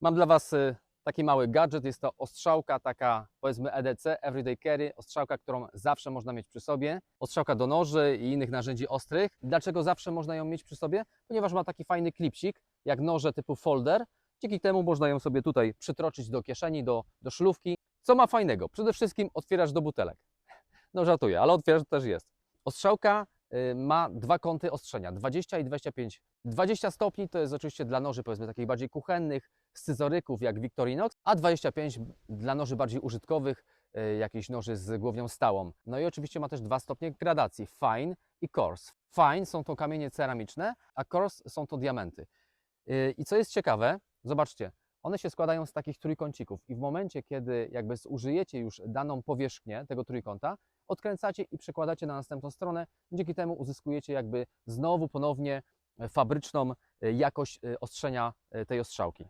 Mam dla Was y, taki mały gadżet. Jest to ostrzałka, taka powiedzmy EDC, Everyday Carry, ostrzałka, którą zawsze można mieć przy sobie. Ostrzałka do noży i innych narzędzi ostrych. Dlaczego zawsze można ją mieć przy sobie? Ponieważ ma taki fajny klipsik, jak noże typu folder. Dzięki temu można ją sobie tutaj przytroczyć do kieszeni, do, do szlówki. Co ma fajnego? Przede wszystkim otwierasz do butelek. No żartuję, ale otwierasz też jest. Ostrzałka ma dwa kąty ostrzenia, 20 i 25. 20 stopni to jest oczywiście dla noży powiedzmy takich bardziej kuchennych, scyzoryków jak Victorinox, a 25 dla noży bardziej użytkowych, y, jakichś noży z głownią stałą. No i oczywiście ma też dwa stopnie gradacji, fine i coarse. Fine są to kamienie ceramiczne, a coarse są to diamenty. Y, I co jest ciekawe, zobaczcie, one się składają z takich trójkącików i w momencie, kiedy jakby zużyjecie już daną powierzchnię tego trójkąta, odkręcacie i przekładacie na następną stronę. Dzięki temu uzyskujecie jakby znowu ponownie fabryczną y, jakość y, ostrzenia y, tej ostrzałki.